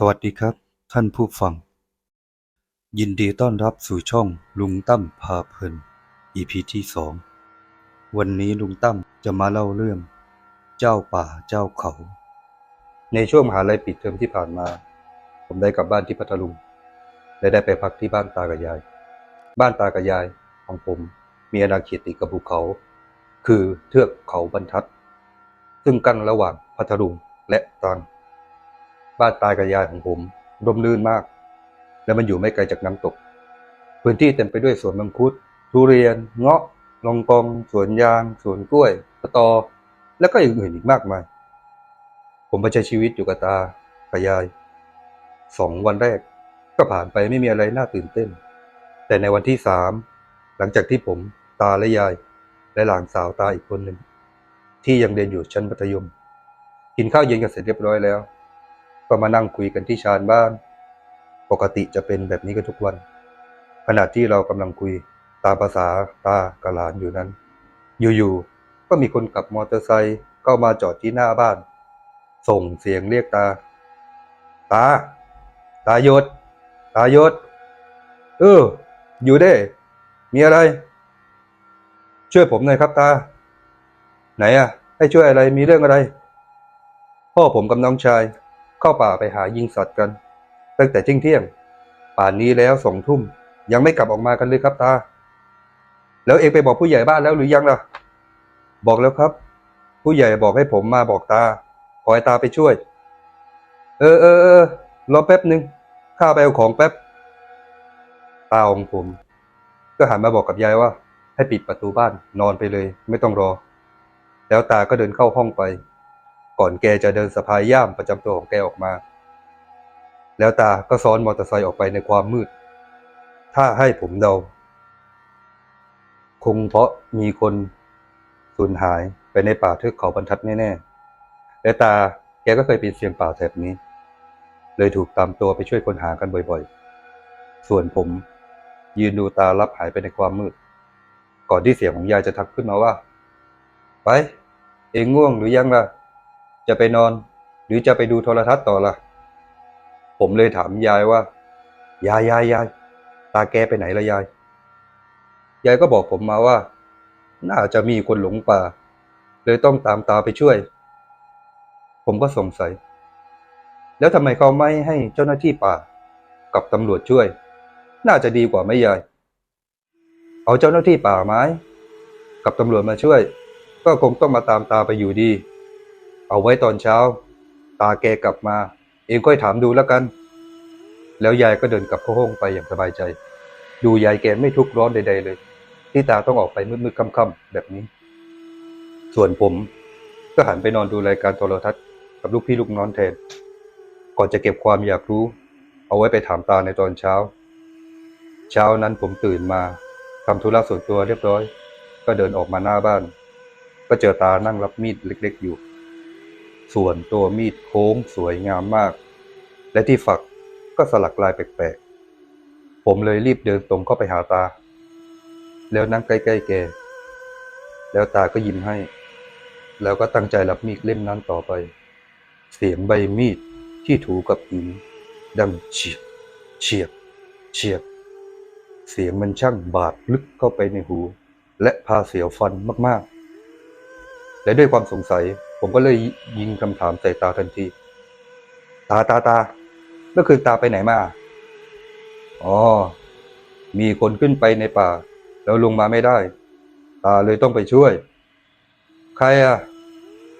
สวัสดีครับ ท่านผู้ฟัง ยินดีต้อนรับสู่ช่องลุงตั้มพาเพลิน EP ที่สองวันนี้ลุงตั้มจะมาเล่าเรื่อง เจ้าป่าเจ้าเขา ในช่วงมหาลัยปิดเทอมที่ผ่านมา ผมได้กลับบ้านที่พัทลุง และได้ไปพักที่บ้านตากับยาย บ้านตากับยายของผมมีอาณาเขตติดกับภูเขา คือเทือกเขาบรรทัด ซึ่งกั้นระหว่างพัทลุงและตรัง บ้านตายกับยายของผมร่มรื่นมาก และมันอยู่ไม่ไกลจากน้ำตก พื้นที่เต็มไปด้วยสวนมังคุด ทุเรียน เงาะลองกอง สวนยาง สวนกล้วยสตอ และก็อย่างอื่นอีกมากมาย ผมไปใช้ชีวิตอยู่กับตากับยายสองวันแรกก็ผ่านไปไม่มีอะไรน่าตื่นเต้น แต่ในวันที่สามหลังจากที่ผมตาและยาย และหลานสาวตาอีกคนหนึ่ง ที่ยังเรียนอยู่ชั้นมัธยม กินข้าวเย็นกันเสร็จเรียบร้อยแล้ว ก็มานั่งคุยกันที่ชานบ้าน ปกติจะเป็นแบบนี้กันทุกวัน ขณะที่เรากำลังคุยตามภาษาตากับหลานอยู่นั้น อยู่ๆก็มีคนขับมอเตอร์ไซค์เข้ามาจอดที่หน้าบ้าน ส่งเสียงเรียกตา ตา ตายศ ตายศ เออ อยู่ได้ มีอะไร ช่วยผมหน่อยครับตา ไหนอะให้ช่วยอะไรมีเรื่องอะไร พ่อผมกับน้องชาย เข้าป่าไปหายิงสัตว์กัน ตั้งแต่เที่ยงเที่ยง ป่านนี้แล้วสองทุ่ม ยังไม่กลับออกมากันเลยครับตา แล้วเองไปบอกผู้ใหญ่บ้านแล้วหรือยังล่ะ บอกแล้วครับ ผู้ใหญ่บอกให้ผมมาบอกตา ขอให้ตาไปช่วย เออเออเออรอแป๊บหนึ่งข้าไปเอาของแป๊บ ตาของผม ก็หันมาบอกกับยายว่า ให้ปิดประตูบ้านนอนไปเลย ไม่ต้องรอ แล้วตาก็เดินเข้าห้องไป ก่อนแกจะเดินสะพายย่ามประจำตัวของแกออกมา แล้วตาก็ซ้อนมอเตอร์ไซค์ออกไปในความมืด ถ้าให้ผมเดา คงเพราะมีคนสูญหายไปในป่าเทือกเขาบรรทัดแน่ๆ และตาแกก็เคยเปีนเสียงป่าแถบนี้ เลยถูกตามตัวไปช่วยคนหากันบ่อยๆ ส่วนผม ยืนดูตารับหายไปในความมืด ก่อนที่เสียงของยายจะทักขึ้นมาว่า ไป เองง่วงหรือยังล่ะ จะไปนอน หรือจะไปดูโทรทัศน์ต่อล่ะ ผมเลยถามยายว่า ยายยายยายตาแกไปไหนละยาย ยายก็บอกผมมาว่า น่าจะมีคนหลงป่า เลยต้องตามตาไปช่วย ผมก็สงสัย แล้วทำไมเขาไม่ให้เจ้าหน้าที่ป่า กับตำรวจช่วย น่าจะดีกว่าไหมยาย เอาเจ้าหน้าที่ป่าไม้ กับตำรวจมาช่วย ก็คงต้องมาตามตาไปอยู่ดี เอาไว้ตอนเช้า ตาแกกลับมา เองค่อยถามดูแล้วกัน แล้วยายก็เดินกลับเข้าห้องไปอย่างสบายใจ ดูยายแกไม่ทุกข์ร้อนใด ๆ เลย ที่ตาต้องออกไปมืดๆค่ำๆแบบนี้ ส่วนผม ก็หันไปนอนดูรายการโทรทัศน์กับลูกพี่ลูกน้องแทน ก่อนจะเก็บความอยากรู้ เอาไว้ไปถามตาในตอนเช้า เช้านั้นผมตื่นมาทำธุระส่วนตัวเรียบร้อย ก็เดินออกมาหน้าบ้าน ก็เจอตานั่งรับมีดเล็ก ๆ อยู่ ส่วนตัวมีดโค้งสวยงามมาก และที่ฝักก็สลักลายแปลกๆ ผมเลยรีบเดินตรงเข้าไปหาตา แล้วนั่งใกล้ๆแก แล้วตาก็ยิ้มให้ แล้วก็ตั้งใจรับมีดเล่มนั้นต่อไป เสียงใบมีดที่ถูกับหินดังเฉียบ เฉียบ เฉียบ เสียงมันช่างบาดลึกเข้าไปในหู และพาเสียวฟันมากๆ และด้วยความสงสัย ผมก็เลยยิงคำถามใส่ตาทันที ตาตาตาเมื่อคืนตาไปไหนมา อ๋อ มีคนขึ้นไปในป่า แล้วลงมาไม่ได้ ตาเลยต้องไปช่วย ใครอะ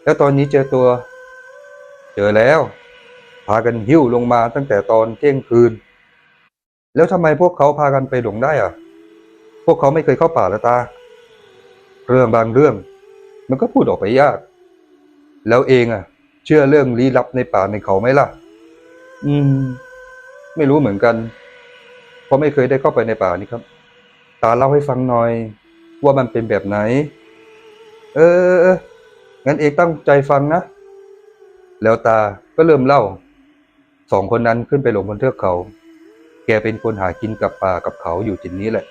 แล้วตอนนี้เจอตัว เจอแล้ว พากันหิ้วลงมาตั้งแต่ตอนเที่ยงคืน แล้วทำไมพวกเขาพากันไปหลงได้อะ พวกเขาไม่เคยเข้าป่าล้วตา เรื่องบางเรื่อง มันก็พูดออกไปยาก แล้วเองอะ เชื่อเรื่องลี้ลับในป่าในเขาไหมล่ะ อืม ไม่รู้เหมือนกัน เพราะไม่เคยได้เข้าไปในป่านี่ครับ ตาเล่าให้ฟังหน่อย ว่ามันเป็นแบบไหนเออเออเอองั้นเองตั้งใจฟังนะ แล้วตาก็เริ่มเล่า สองคนนั้นขึ้นไปหลงบนเทือกเขา แกเป็นคนหากินกับป่ากับเขาอยู่จินนี้แหละ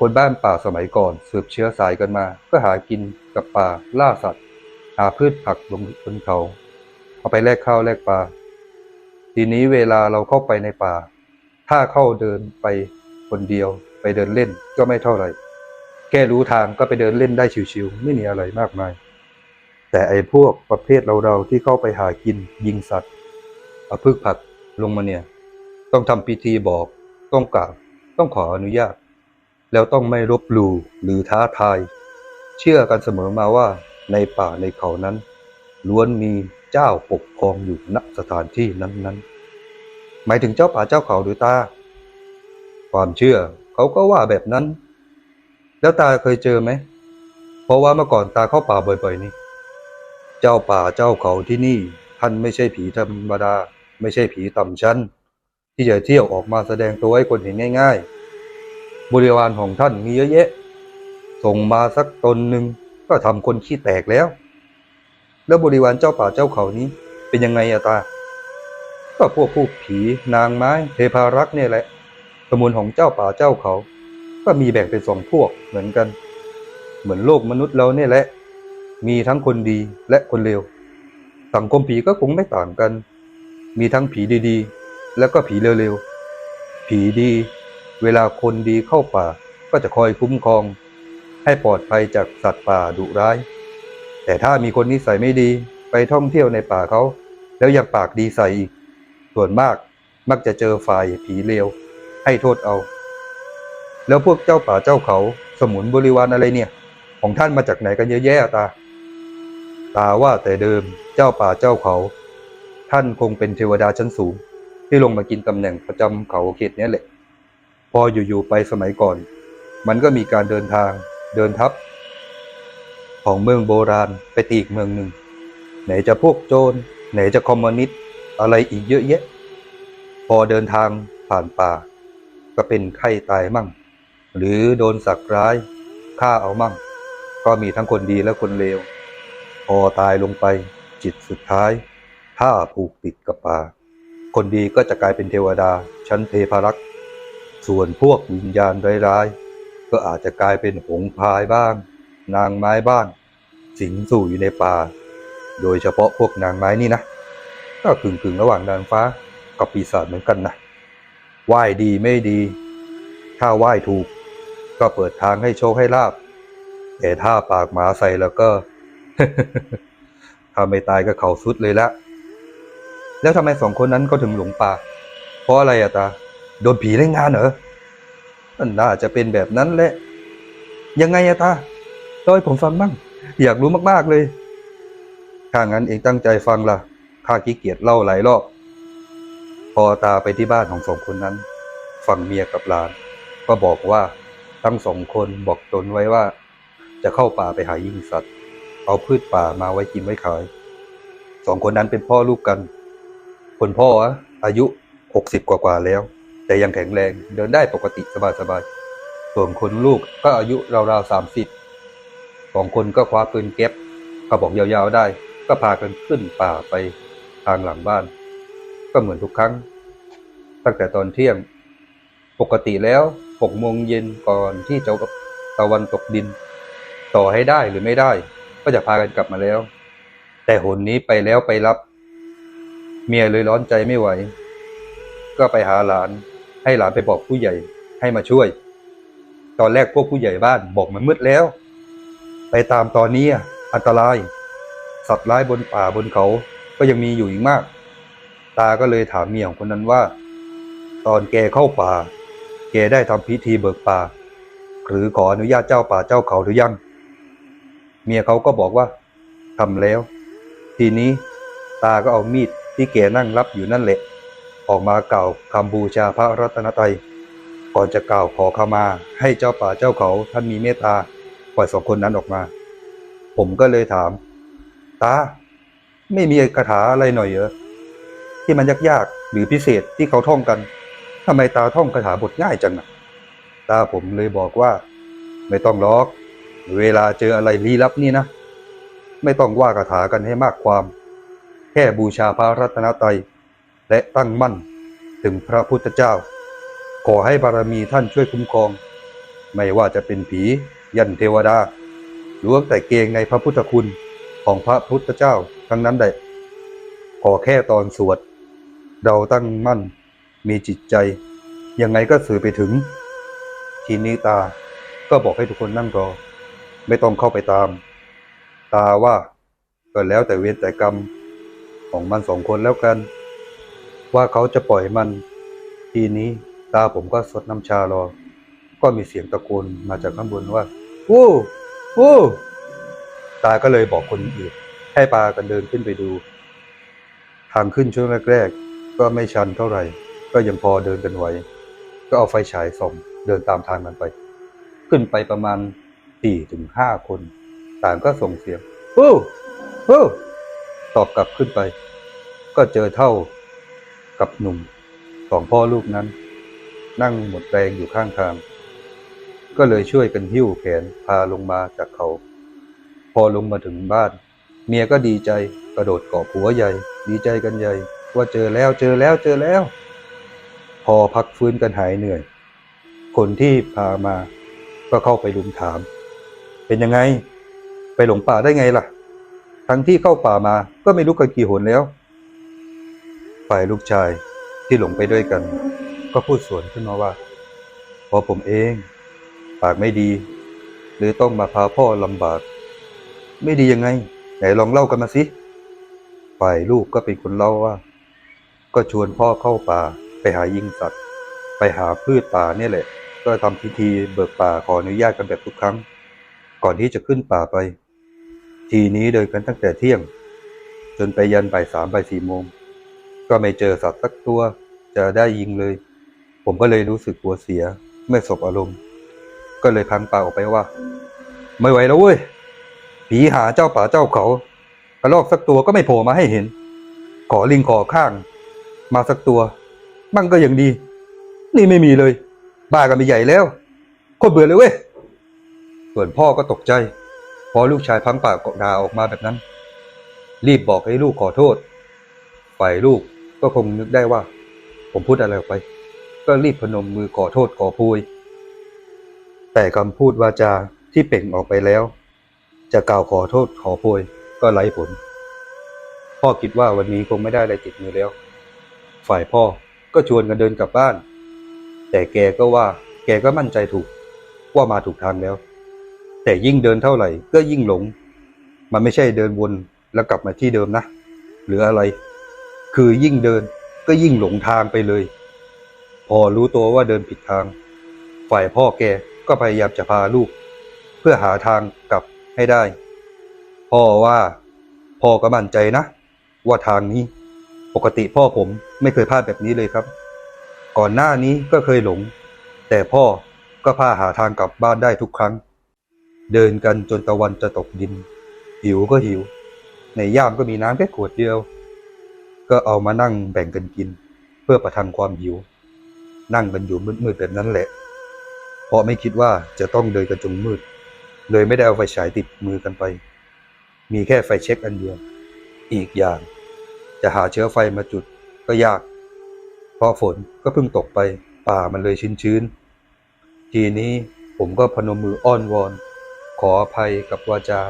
คนบ้านป่าสมัยก่อนสืบเชื้อสายกันมา ก็หากินกับป่าล่าสัตว์ หาพืชผักลงบนเขา เอาไปแลกข้าวแลกปลาทีนี้เวลาเราเข้าไปในป่า ถ้าเข้าเดินไปคนเดียว ไปเดินเล่นก็ไม่เท่าไหร่แค่รู้ทางก็ไปเดินเล่นได้ชิวๆไม่มีอะไรมากมาย แต่ไอ้พวกประเภทเราๆที่เข้าไปหากินยิงสัตว์เอาพึกผักลงมาเนี่ย ต้องทำพิธีบอกต้องกราบต้องขออนุญาต แล้วต้องไม่ลบหลู่หรือท้าทาย เชื่อกันเสมอมาว่า ในป่าในเขานั้น ล้วนมีเจ้าปกครองอยู่ณสถานที่นั้นๆ หมายถึงเจ้าป่าเจ้าเขาหรือตา ความเชื่อเขาก็ว่าแบบนั้น แล้วตาเคยเจอไหม เพราะว่าเมื่อก่อนตาเข้าป่าบ่อยๆนี่ เจ้าป่าเจ้าเขาที่นี่ ท่านไม่ใช่ผีธรรมดา ไม่ใช่ผีต่ำชั้น ที่จะเที่ยวออกมาแสดงตัวให้คนเห็นง่าย ๆ บริวารของท่านมีเยอะแยะ ส่งมาสักตนหนึ่ง ก็ทำคนขี้แตกแล้ว แล้วบริวารเจ้าป่าเจ้าเขานี้เป็นยังไงอะตา ก็พวกผู้ผีนางไม้เทพารักษ์เนี่ยแหละสมุนของเจ้าป่าเจ้าเขา ก็มีแบ่งเป็นสองพวกเหมือนกัน เหมือนโลกมนุษย์เราเนี่ยแหละ มีทั้งคนดีและคนเลว สังคมผีก็คงไม่ต่างกัน มีทั้งผีดีๆ แล้วก็ผีเร็วๆ ผีดี เวลาคนดีเข้าป่าก็จะคอยคุ้มครอง ให้ปลอดภัยจากสัตว์ป่าดุร้าย แต่ถ้ามีคนนิสัยไม่ดีไปท่องเที่ยวในป่าเขา แล้วยังปากดีใส่อีก ส่วนมากมักจะเจอฝ่ายผีเลวให้โทษเอา แล้วพวกเจ้าป่าเจ้าเขาสมุนบริวารอะไรเนี่ย ของท่านมาจากไหนกันเยอะแยะตา ตาว่าแต่เดิมเจ้าป่าเจ้าเขา ท่านคงเป็นเทวดาชั้นสูง ที่ลงมากินตำแหน่งประจำเขาเขตนี้แหละ พออยู่ๆไปสมัยก่อน มันก็มีการเดินทาง เดินทัพ ของเมืองโบราณไปตีอีกเมืองหนึ่ง ไหนจะพวกโจร ไหนจะคอมมิวนิสต์อะไรอีกเยอะแยะ พอเดินทางผ่านป่า ก็เป็นไข้ตายมั่ง หรือโดนสักร้ายฆ่าเอามั่ง ก็มีทั้งคนดีและคนเลว พอตายลงไปจิตสุดท้าย ถ้าผูกติดกับป่า คนดีก็จะกลายเป็นเทวดาชั้นเทพารักษ์ส่วนพวกวิญญาณร้ายๆ ก็อาจจะกลายเป็นหงพายบ้าง นางไม้บ้าง สิงสู่อยู่ในป่า โดยเฉพาะพวกนางไม้นี่นะ ก็กึ่งๆระหว่างนางฟ้ากับปีศาจเหมือนกันนะไหว้ดีไม่ดี ถ้าไหว้ถูก ก็เปิดทางให้โชคให้ลาบ แต่ถ้าปากหมาใส่แล้วก็ ถ้าไม่ตายก็เข่าสุดเลยละ แล้วทำไมสองคนนั้นก็ถึงหลงป่า เพราะอะไรอะตา โดนผีเล่นงานเหรอ มันน่าจะเป็นแบบนั้นแหละ ยังไงอะตาเล่าให้ผมฟังบ้าง อยากรู้มากๆเลย ถ้างั้นเองตั้งใจฟังล่ะ ข้าขี้เกียจเล่าหลายรอบ พอตาไปที่บ้านของสองคนนั้น ฝั่งเมียกับหลาน ก็บอกว่าทั้งสองคนบอกตนไว้ว่า จะเข้าป่าไปหายิ่งสัตว์ เอาพืชป่ามาไว้กินไว้ขาย สองคนนั้นเป็นพ่อลูกกัน คนพ่ออะอายุหกสิบกว่าๆแล้ว แต่ยังแข็งแรงเดินได้ปกติสบายๆส่วนคนลูกก็อายุราวๆสามสิบสองคนก็คว้าปืนเก็บกระบอกยาวๆได้ ก็พากันขึ้นป่าไปทางหลังบ้าน ก็เหมือนทุกครั้ง ตั้งแต่ตอนเที่ยง ปกติแล้วหกโมงเย็นก่อนที่จะตะวันตกดิน ต่อให้ได้หรือไม่ได้ ก็จะพากันกลับมาแล้ว แต่หนนี้ไปแล้วไปรับ เมียเลยร้อนใจไม่ไหว ก็ไปหาหลาน ให้หลานไปบอกผู้ใหญ่ให้มาช่วย ตอนแรกพวกผู้ใหญ่บ้านบอกมันมืดแล้ว ไปตามตอนนี้อันตราย สัตว์ร้ายบนป่าบนเขาก็ยังมีอยู่อีกมาก ตาก็เลยถามเมียของคนนั้นว่า ตอนแกเข้าป่า แกได้ทำพิธีเบิกป่า หรือขออนุญาตเจ้าป่าเจ้าเขาหรือยัง เมียเขาก็บอกว่าทำแล้ว ทีนี้ตาก็เอามีดที่แกนั่งรับอยู่นั่นแหละ ออกมากล่าวคำบูชาพระรัตนตรัยก่อนจะกล่าวขอขมาให้เจ้าป่าเจ้าเขาท่านมีเมตตาปล่อยสองคนนั้นออกมา ผมก็เลยถาม ตา ไม่มีคาถาอะไรหน่อยเหรอที่มันยากๆหรือพิเศษที่เขาท่องกันทำไมตาท่องคาถาบทง่ายจังนะตาผมเลยบอกว่า ไม่ต้องล็อก เวลาเจออะไรลี้ลับนี่นะ ไม่ต้องว่าคาถากันให้มากความ แค่บูชาพระรัตนตรัย และตั้งมั่นถึงพระพุทธเจ้า ขอให้บารมีท่านช่วยคุ้มครอง ไม่ว่าจะเป็นผียันเทวดาล้วนแต่เกงในพระพุทธคุณของพระพุทธเจ้าทั้งนั้นแหละขอแค่ตอนสวด เราตั้งมั่นมีจิตใจ ยังไงก็สื่อไปถึง ทีนี้ตาก็บอกให้ทุกคนนั่งรอ ไม่ต้องเข้าไปตาม ตาว่าก็แล้วแต่เวรแต่กรรมของมันสองคนแล้วกัน ว่าเขาจะปล่อยมัน ทีนี้ตาผมก็สดน้ำชารอ ก็มีเสียงตะโกนมาจากข้างบนว่าวู้วู้ตาก็เลยบอกคนอื่นให้ปากันเดินขึ้นไปดู ทางขึ้นช่วงแรกๆก็ไม่ชันเท่าไหร่ ก็ยังพอเดินกันไหวก็เอาไฟฉายส่องเดินตามทางกันไป ขึ้นไปประมาณสี่ถึงห้าคน ต่างก็ส่งเสียงวู้วู้ตอบกลับขึ้นไป ก็เจอเท่า กับหนุ่มสองพ่อลูกนั้น นั่งหมดแรงอยู่ข้างทาง ก็เลยช่วยกันหิ้วแขนพาลงมาจากเขา พอลงมาถึงบ้าน เมียก็ดีใจกระโดดเกาะผัวใหญ่ ดีใจกันใหญ่ ว่าเจอแล้วเจอแล้วเจอแล้ว พอพักฟื้นกันหายเหนื่อย คนที่พามาก็เข้าไปลุมถาม เป็นยังไง ไปหลงป่าได้ไงล่ะ ทั้งที่เข้าป่ามาก็ไม่รู้กันกี่หนแล้ว ฝ่ายลูกชายที่หลงไปด้วยกัน ก็พูดสวนขึ้นมาว่าพอผมเอง ปากไม่ดี หรือต้องมาพาพ่อลำบาก ไม่ดียังไง ไหนลองเล่ากันมาสิ ฝ่ายลูกก็เป็นคนเล่าว่า ก็ชวนพ่อเข้าป่าไปหายิงสัตว์ ไปหาพืชป่าเนี่ยแหละ ก็ทำพิธีเบิกป่าขออนุญาตกันแบบทุกครั้ง ก่อนที่จะขึ้นป่าไป ทีนี้เดินกันตั้งแต่เที่ยง จนไปยันบ่ายสามบ่ายสี่โมง ก็ไม่เจอสัตว์สักตัว จะได้ยิงเลย ผมก็เลยรู้สึกหัวเสีย ไม่สบอารมณ์ ก็เลยพังปากออกไปว่า ไม่ไหวแล้วเว้ย ผีหาเจ้าป่าเจ้าเขากระรอกสักตัวก็ไม่โผล่มาให้เห็น ขอลิงขอข้าง มาสักตัวบ้างก็ยังดี นี่ไม่มีเลย บ้ากันไปใหญ่แล้วโคตรเบื่อเลยเว้ย ส่วนพ่อก็ตกใจ พอลูกชายพังปากด่าออกมาแบบนั้น รีบบอกให้ลูกขอโทษ ฝ่ายลูก ก็คงนึกได้ว่า ผมพูดอะไรออกไป ก็รีบพนมมือขอโทษขอโพยแต่คำพูดวาจาที่เปล่งออกไปแล้ว จะกล่าวขอโทษขอโพยก็ไร้ผล พ่อคิดว่าวันนี้คงไม่ได้อะไรติดมือแล้ว ฝ่ายพ่อก็ชวนกันเดินกลับบ้าน แต่แกก็ว่าแกก็มั่นใจถูก ว่ามาถูกทางแล้ว แต่ยิ่งเดินเท่าไหร่ก็ยิ่งหลง มันไม่ใช่เดินวนแล้วกลับมาที่เดิมนะ หรืออะไร คือยิ่งเดินก็ยิ่งหลงทางไปเลย พอรู้ตัวว่าเดินผิดทาง ฝ่ายพ่อแกก็พยายามจะพาลูก เพื่อหาทางกลับให้ได้ พ่อว่าพ่อก็มั่นใจนะ ว่าทางนี้ ปกติพ่อผมไม่เคยพลาดแบบนี้เลยครับ ก่อนหน้านี้ก็เคยหลง แต่พ่อก็พาหาทางกลับบ้านได้ทุกครั้ง เดินกันจนตะวันจะตกดิน หิวก็หิว ในย่ามก็มีน้ำแค่ขวดเดียว ก็เอามานั่งแบ่งกันกิน เพื่อประทังความหิว นั่งกันอยู่มืดๆแบบนั้นแหละ เพราะไม่คิดว่าจะต้องเดินกันจนมืด เลยไม่ได้เอาไฟฉายติดมือกันไป มีแค่ไฟเช็คอันเดียว อีกอย่าง จะหาเชื้อไฟมาจุดก็ยาก เพราะฝนก็เพิ่งตกไป ป่ามันเลยชื้นๆ ทีนี้ผมก็พนมมืออ้อนวอน ขออภัยกับวาจา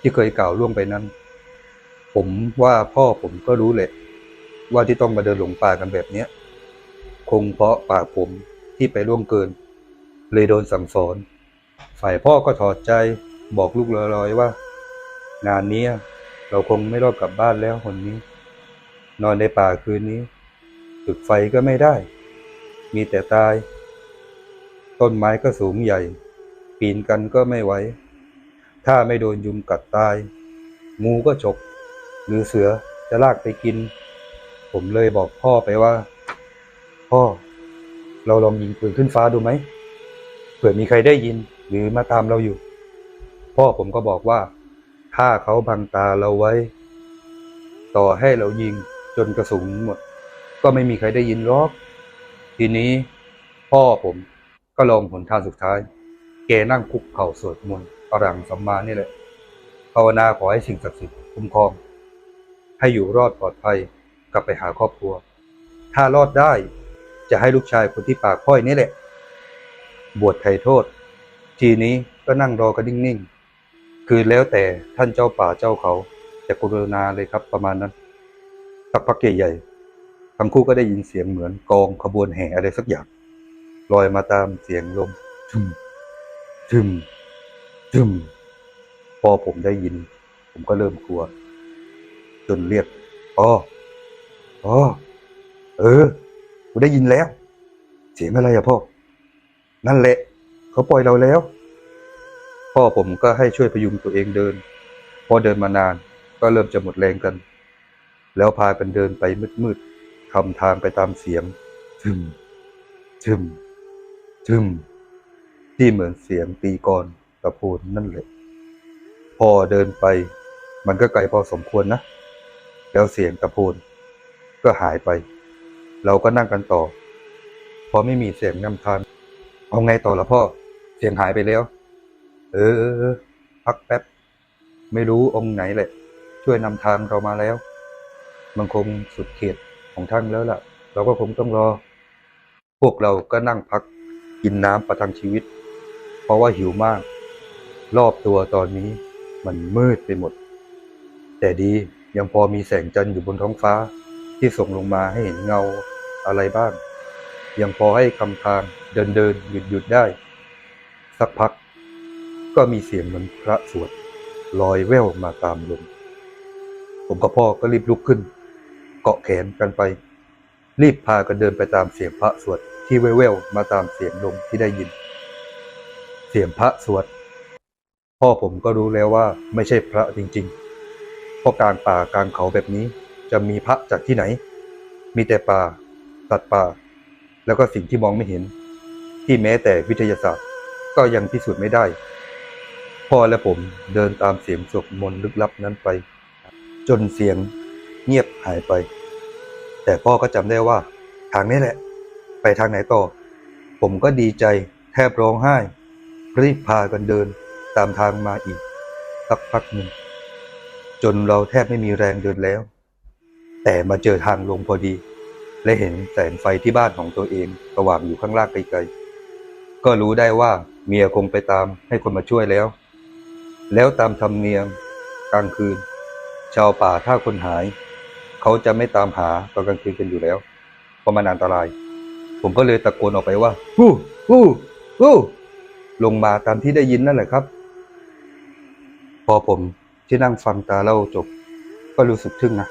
ที่เคยกล่าวล่วงไปนั้น ผมว่าพ่อผมก็รู้แหละ ว่าที่ต้องมาเดินหลงป่ากันแบบเนี้ย คงเพราะปากผมที่ไปล่วงเกิน เลยโดนสั่งสอน ฝ่ายพ่อก็ถอดใจบอกลูกลอยๆว่า งานนี้เราคงไม่รอดกลับบ้านแล้วคนนี้ นอนในป่าคืนนี้จุดไฟก็ไม่ได้ มีแต่ตาย ต้นไม้ก็สูงใหญ่ ปีนกันก็ไม่ไหว ถ้าไม่โดนยุงกัดตาย งูก็ฉกหรือเสือจะลากไปกิน ผมเลยบอกพ่อไปว่า พ่อ เราลองยิงปืนขึ้นฟ้าดูไหมเผื่อมีใครได้ยินหรือมาตามเราอยู่ พ่อผมก็บอกว่า ถ้าเขาบังตาเราไว้ ต่อให้เรายิงจนกระสุนหมด ก็ไม่มีใครได้ยินหรอก ทีนี้พ่อผมก็ลองหนทางสุดท้าย แกนั่งคุกเข่าสวดมนต์อรังสัมมานี่แหละภาวนาขอให้สิ่งศักดิ์สิทธิ์คุ้มครอง ให้อยู่รอดปลอดภัย กลับไปหาครอบครัว ถ้ารอดได้จะให้ลูกชายคนที่ปากพ้อยนี่แหละ บวชไถ่โทษ ทีนี้ก็นั่งรอกันนิ่งๆ คือแล้วแต่ท่านเจ้าป่าเจ้าเขาจะกรุณาเลยครับประมาณนั้นสักพักใหญ่ๆทั้งคู่ก็ได้ยินเสียงเหมือนกองขบวนแห่อะไรสักอย่างลอยมาตามเสียงลมทึมทึมทึมพอผมได้ยิน ผมก็เริ่มกลัว จนเรียกอ๋อ อ๋อเออกูได้ยินแล้ว เสียงอะไรอะพ่อ นั่นแหละ เขาปล่อยเราแล้ว พ่อผมก็ให้ช่วยพยุงตัวเองเดิน พอเดินมานานก็เริ่มจะหมดแรงกัน แล้วพากันเดินไปมืดๆทำทางไปตามเสียงทึมทึมทึมที่เหมือนเสียงตีกลอนตะโพนนั่นแหละ พอเดินไป มันก็ไกลพอสมควรนะ แล้วเสียงตะโพน ก็หายไป เราก็นั่งกันต่อ พอไม่มีเสียงนำทางเอาไงต่อละพ่อ เสียงหายไปแล้ว เออ พักแป๊บ ไม่รู้องค์ไหนแหละ ช่วยนำทางเรามาแล้ว มันคงสุดเขตของท่านแล้วล่ะ เราก็คงต้องรอ พวกเราก็นั่งพักกินน้ำประทังชีวิต เพราะว่าหิวมาก รอบตัวตอนนี้มันมืดไปหมด แต่ดียังพอมีแสงจันทร์อยู่บนท้องฟ้า ที่ส่งลงมาให้เห็นเงาอะไรบ้าง ยังพอให้คำทางเดินเดินหยุดหยุดได้ สักพัก ก็มีเสียงเหมือนพระสวดลอยแว่วมาตามลมผมกับพ่อก็รีบลุกขึ้น เกาะแขนกันไป รีบพากันเดินไปตามเสียงพระสวดที่แว่วๆมาตามเสียงลมที่ได้ยิน เสียงพระสวดพ่อผมก็รู้แล้วว่าไม่ใช่พระจริงๆเพราะกลางป่ากลางเขาแบบนี้ จะมีพระจากที่ไหน มีแต่ป่าสัตว์ป่า แล้วก็สิ่งที่มองไม่เห็น ที่แม้แต่วิทยาศาสตร์ก็ยังพิสูจน์ไม่ได้ พ่อและผมเดินตามเสียงสวดมนต์ลึกลับนั้นไป จนเสียงเงียบหายไป แต่พ่อก็จำได้ว่า ทางนี้แหละ ไปทางไหนต่อ ผมก็ดีใจแทบร้องไห้ รีบพากันเดินตามทางมาอีกสักพักหนึ่งจนเราแทบไม่มีแรงเดินแล้ว แต่มาเจอทางลงพอดี และเห็นแสงไฟที่บ้านของตัวเองสว่างอยู่ข้างล่างไกลๆ ก็รู้ได้ว่าเมียคงไปตามให้คนมาช่วยแล้ว แล้วตามธรรมเนียมกลางคืน ชาวป่าถ้าคนหาย เขาจะไม่ตามหาตอนกลางคืนกันอยู่แล้ว เพราะมันอันตราย ผมก็เลยตะโกนออกไปว่าฮู้ฮู้ฮู้ลงมาตามที่ได้ยินนั่นแหละครับ พอผมที่นั่งฟังตาเล่าจบ ก็รู้สึกทึ่งนะ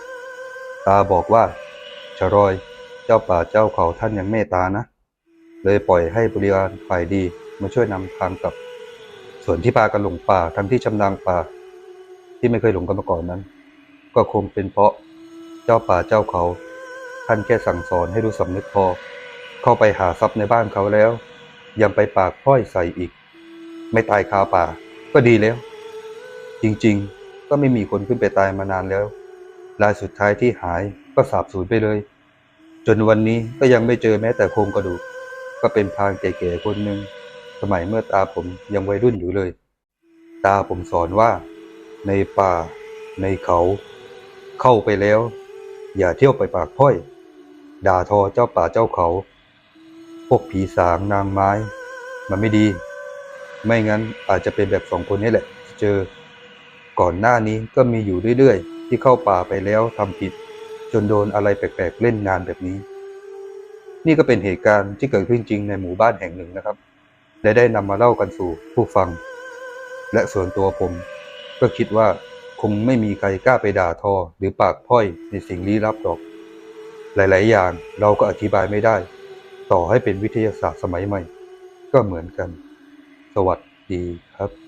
ตาบอกว่าชรอย เจ้าป่าเจ้าเขาท่านยังเมตตานะ เลยปล่อยให้บริวารฝ่ายดีมาช่วยนำทางกลับ ส่วนที่พากันหลงป่าทั้งที่ชำนาญป่า ที่ไม่เคยหลงกันมาก่อนนั้น ก็คงเป็นเพราะเจ้าป่าเจ้าเขา ท่านแค่สั่งสอนให้รู้สำนึกพอ เข้าไปหาทรัพย์ในบ้านเขาแล้ว ยังไปปากพ้อยใส่อีก ไม่ตายคาป่าก็ดีแล้ว จริงๆ ก็ไม่มีคนขึ้นไปตายมานานแล้ว รายสุดท้ายที่หายก็สาบสูญไปเลย จนวันนี้ก็ยังไม่เจอแม้แต่โครงกระดูก ก็เป็นพรางแก่ๆคนหนึ่งสมัยเมื่อตาผมยังวัยรุ่นอยู่เลย ตาผมสอนว่า ในป่า ในเขา เข้าไปแล้ว อย่าเที่ยวไปปากพ้อย ด่าทอเจ้าป่าเจ้าเขา พวกผีสางนางไม้ มันไม่ดี ไม่งั้นอาจจะเป็นแบบสองคนนี้แหละ เจอ ก่อนหน้านี้ก็มีอยู่เรื่อยๆ ที่เข้าป่าไปแล้วทำผิด จนโดนอะไรแปลกๆเล่นงานแบบนี้ นี่ก็เป็นเหตุการณ์ที่เกิดขึ้นจริงในหมู่บ้านแห่งหนึ่งนะครับและได้นำมาเล่ากันสู่ผู้ฟัง และส่วนตัวผม ก็คิดว่าคงไม่มีใครกล้าไปด่าทอหรือปากพร่อยในสิ่งลี้ลับหรอก หลาย ๆ อย่างเราก็อธิบายไม่ได้ ต่อให้เป็นวิทยาศาสตร์สมัยใหม่ ก็เหมือนกัน สวัสดีครับ